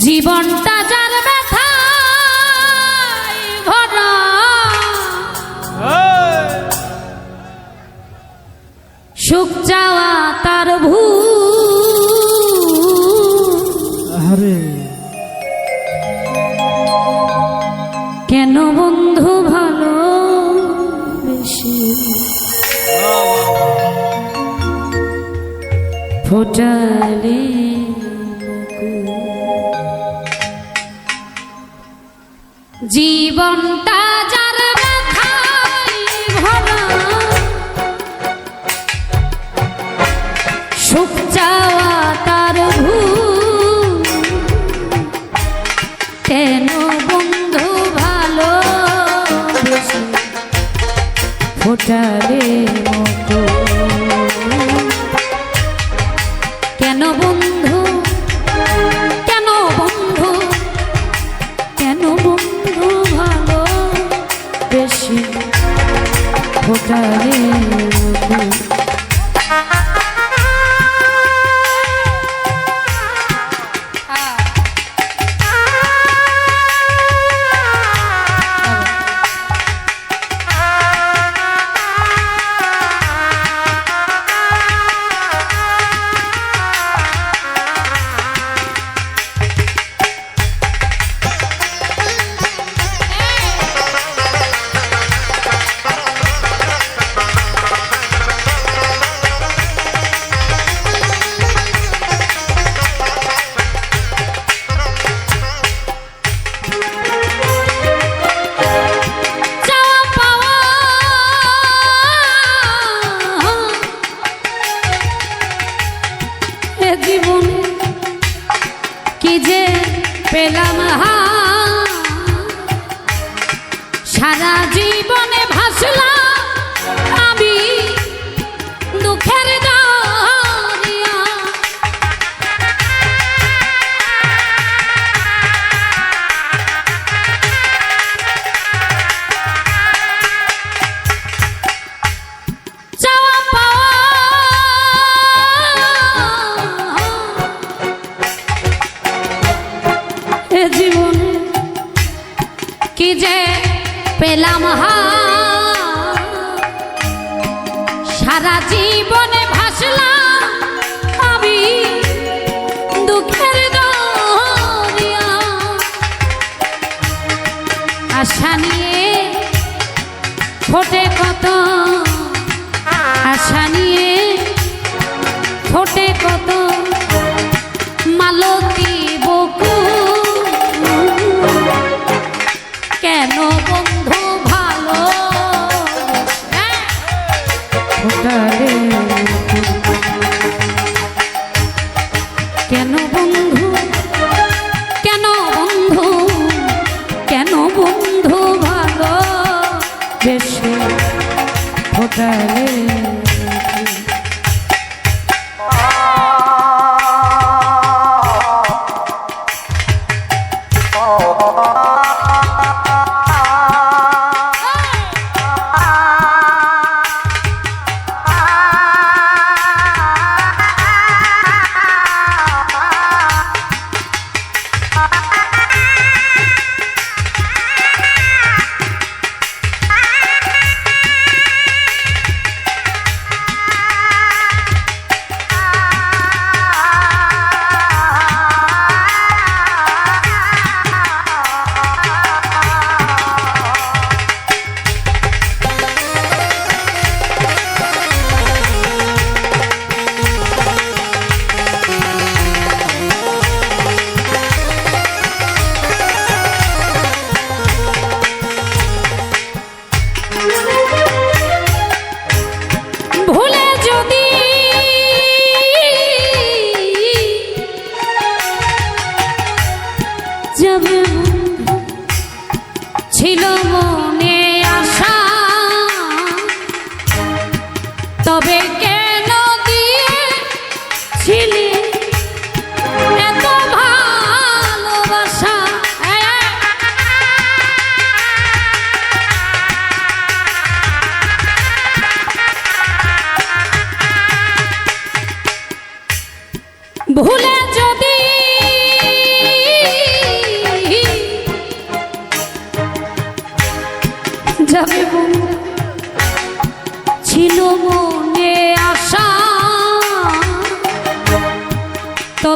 জীবনটা যার ব্যথায় ভরা সুখ চাওয়া তার ভূ কেন বন্ধু ভালো বেশি ফোটালে জীবনটা যার ব্যথায় ভরা। সুখ চাওয়া তার ভূ কেন বন্ধু ভালো ফোটারে পেলাম হা। সারা জীবনে ভাসলাম আমি দুঃখের দরিয়া। আশা নিয়ে ফোটে কেন বন্ধু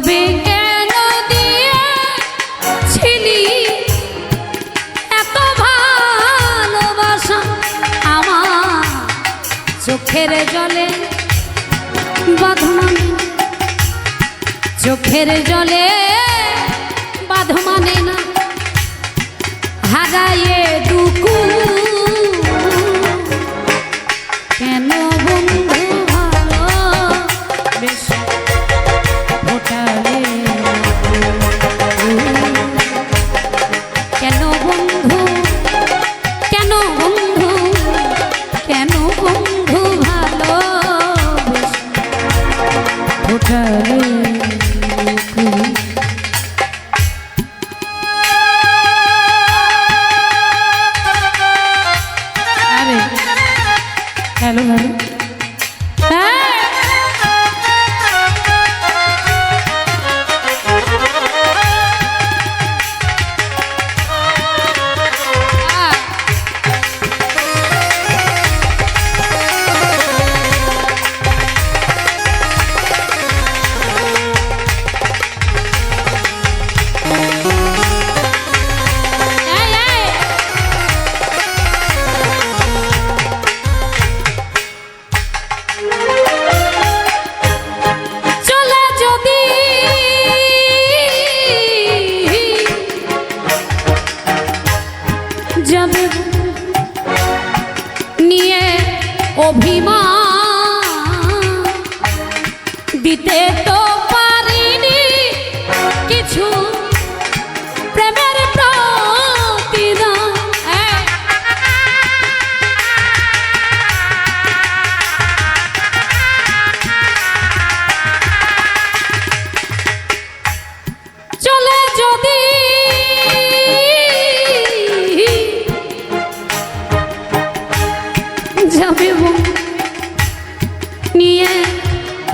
তবে কেন দিয়েছিলি এত ভালোবাসা আমার চোখের জলে বাধমানে চোখের জলে বাঁধমানে না। হাগাইয়ে অভিমান দিতে যাবে নিয়ে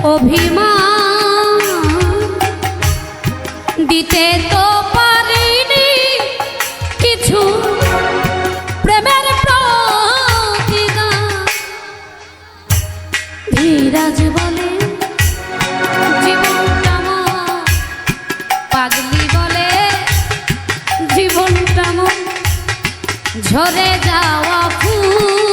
অভিমান দিতে তো পারিনি কিছু প্রেমের ধীরাজ বলে পাগলি বলে ঝরে যাওয়া ফুল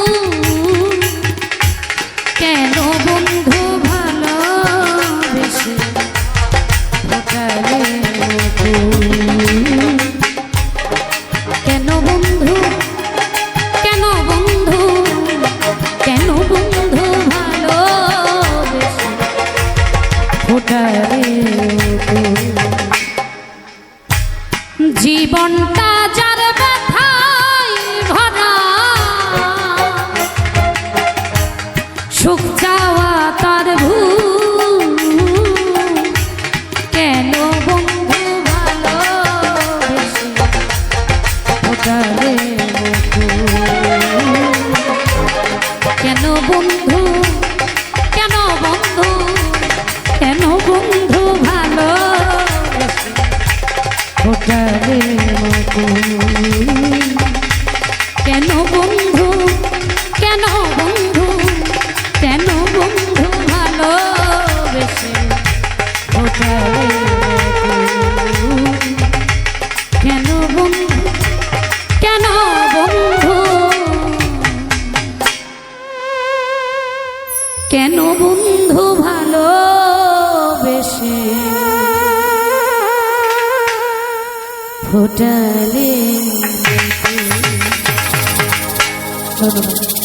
বন্ধু ভালো বেশি ফোটালে ধন্যবাদ